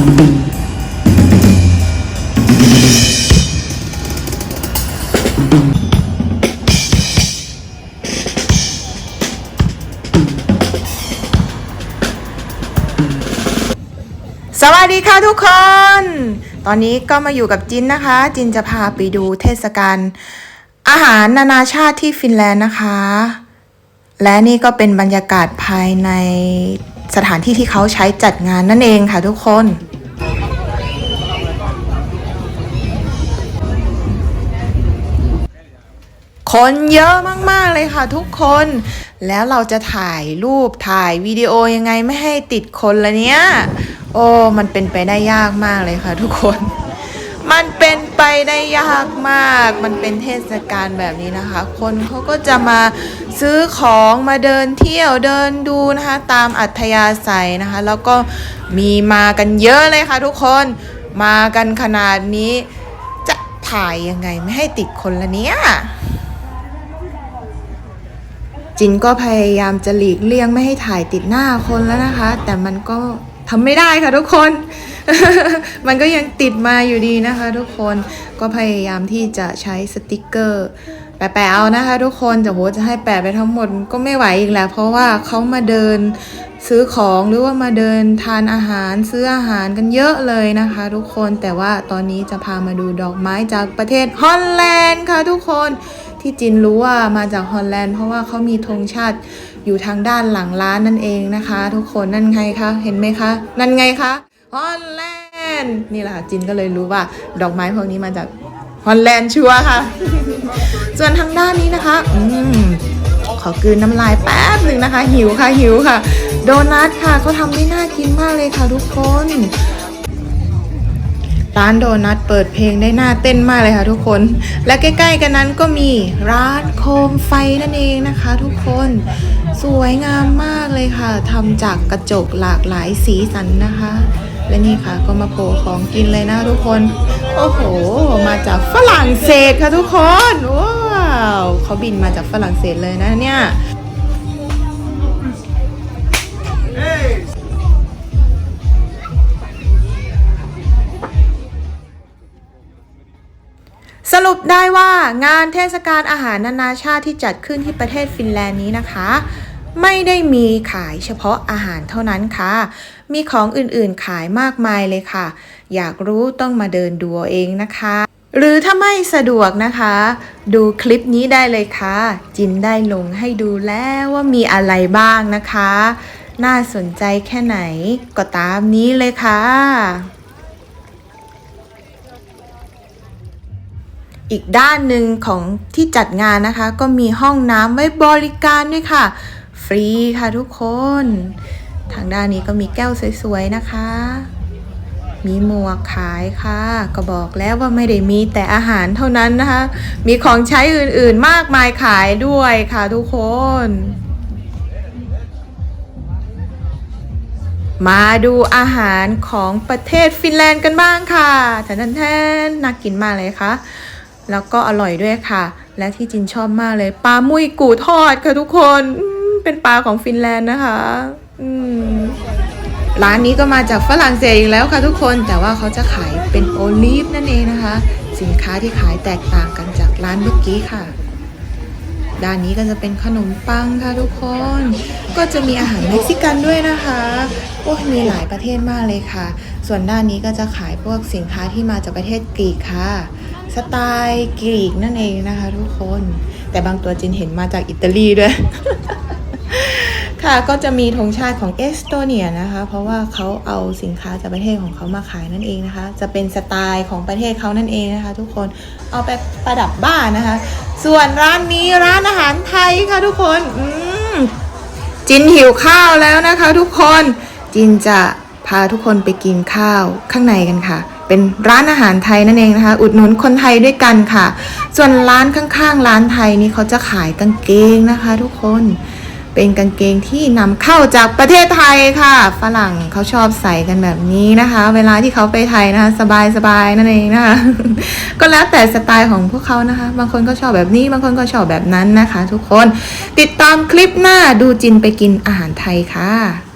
สวัสดีค่ะทุกคน ตอนนี้ก็มาอยู่กับจินนะคะ จินจะพาไปดูเทศกาลอาหารนานาชาติที่ฟินแลนด์นะคะ และนี่ก็เป็นบรรยากาศภายในสถานที่ที่เขาใช้จัดงานนั่นเองค่ะทุกคน คนเยอะมากๆเลยค่ะทุกคน แล้วเราจะถ่ายรูปถ่ายวิดีโอยังไงไม่ให้ติดคนละเนี้ย โอ้มันเป็นไปได้ยากมากเลยค่ะทุกคน มันเป็นไปได้ยากมาก มันเป็นเทศกาลแบบนี้นะคะ คนเขาก็จะมาซื้อของมาเดินเที่ยวเดินดูนะคะ ตามอัธยาศัยนะคะ แล้วก็มีมากันเยอะเลยค่ะทุกคนมากันขนาดนี้ จะถ่ายยังไงไม่ให้ติดคนละเนี้ย จินก็พยายามจะหลีกเลี่ยงไม่ให้ถ่ายติดหน้าคนแล้วนะคะ แต่มันก็ทำไม่ได้ค่ะทุกคน มันก็ยังติดมาอยู่ดีนะคะ ทุกคนก็พยายามที่จะใช้สติกเกอร์แปะๆเอานะคะทุกคนแต่โหจะให้แปะไปทั้งหมดก็ไม่ไหวอีกแล้ว เพราะว่าเขามาเดินซื้อของหรือว่ามาเดินทานอาหารซื้ออาหารกันเยอะเลยนะคะ ทุกคนแต่ว่าตอนนี้จะพามาดูดอกไม้จากประเทศฮอลแลนด์ค่ะทุกคน ที่จินรู้ว่ามาจากฮอลแลนด์เพราะว่าเขามีธงชาติอยู่ทางด้านหลังร้านนั่นเองนะคะ ทุกคนนั่นไงคะเห็นไหมคะ นั่นไงคะฮอลแลนด์นี่แหละค่ะจินก็เลยรู้ว่าดอกไม้พวกนี้มาจากฮอลแลนด์ชัวร์ค่ะ ส่วนทางด้านนี้นะคะอืมขอกลืนน้ำลายแป๊บหนึ่งนะคะ หิวค่ะหิวค่ะ โดนัทค่ะเขาทำได้น่ากินมากเลยค่ะทุกคน ร้านโดนัทเปิดเพลงได้หน่าเต้นมากเลยค่ะทุกคน และใกล้ ๆ กันนั้นก็มีร้านโคมไฟนั่นเองนะคะ ทุกคนสวยงามมากเลยค่ะทำจากกระจกหลากหลายสีสันนะคะ และนี่ค่ะก็มาโผล่ของกินเลยนะทุกคน โอ้โห มาจากฝรั่งเศสค่ะทุกคนว้าวเขาบินมาจากฝรั่งเศสเลยนะเนี่ย สรุปได้ว่างานเทศกาลอาหารนานาชาติที่จัดขึ้นที่ประเทศฟินแลนด์นี้นะคะ ไม่ได้มีขายเฉพาะอาหารเท่านั้นค่ะ มีของอื่นๆขายมากมายเลยค่ะ อยากรู้ต้องมาเดินดูเองนะคะ หรือถ้าไม่สะดวกนะคะ ดูคลิปนี้ได้เลยค่ะ จินได้ลงให้ดูแล้วว่ามีอะไรบ้างนะคะ น่าสนใจแค่ไหนก็ตามนี้เลยค่ะ อีกด้านหนึ่งของที่จัดงานนะคะ ก็มีห้องน้ำไว้บริการด้วยค่ะ ฟรีค่ะทุกคน ทางด้านนี้ก็มีแก้วสวยๆนะคะ มีหมวกขายค่ะ ก็บอกแล้วว่าไม่ได้มีแต่อาหารเท่านั้นนะคะ มีของใช้อื่นๆมากมายขายด้วยค่ะทุกคนมาดูอาหารของประเทศฟินแลนด์กันบ้างค่ะแทนแทนๆน่ากินมากเลยค่ะ แล้วก็อร่อยด้วยค่ะ และที่จินชอบมากเลยปลามุยกูทอดค่ะทุกคนเป็นปลาของฟินแลนด์นะคะร้านนี้ก็มาจากฝรั่งเศสอีกแล้วค่ะทุกคนแต่ว่าเขาจะขายเป็นโอลีฟนั่นเองนะคะ สินค้าที่ขายแตกต่างกันจากร้านเมื่อกี้ค่ะ ด้านนี้ก็จะเป็นขนมปังค่ะทุกคน ก็จะมีอาหารเม็กซิกันด้วยนะคะโอ้มีหลายประเทศมากเลยค่ะ ส่วนด้านนี้ก็จะขายพวกสินค้าที่มาจากประเทศกรีกค่ะ สไตล์กรีกนั่นเองนะคะทุกคน แต่บางตัวจินเห็นมาจากอิตาลีด้วย ค่ะก็จะมีธงชาติของเอสโตเนียนะคะ เพราะว่าเขาเอาสินค้าจากประเทศของเขามาขายนั่นเองนะคะ จะเป็นสไตล์ของประเทศเขานั่นเองนะคะ ทุกคนเอาไปประดับบ้านนะคะ ส่วนร้านนี้ร้านอาหารไทยค่ะทุกคนจินหิวข้าวแล้วนะคะ ทุกคนจินจะพาทุกคนไปกินข้าวข้างในกันค่ะ เป็นร้านอาหารไทยนั่นเองนะคะ อุดหนุนคนไทยด้วยกันค่ะ ส่วนร้านข้างๆ ร้านไทยนี่เขาจะขายกางเกงนะคะ ทุกคนเป็นกางเกงที่นำเข้าจากประเทศไทยค่ะ ฝรั่งเขาชอบใส่กันแบบนี้นะคะ เวลาที่เขาไปไทยนะคะ สบายๆนั่นเองนะคะ ก็แล้วแต่สไตล์ของพวกเขานะคะ บางคนก็ชอบแบบนี้ บางคนก็ชอบแบบนั้นนะคะ ทุกคน ติดตามคลิปหน้าดูจินไปกินอาหารไทยค่ะ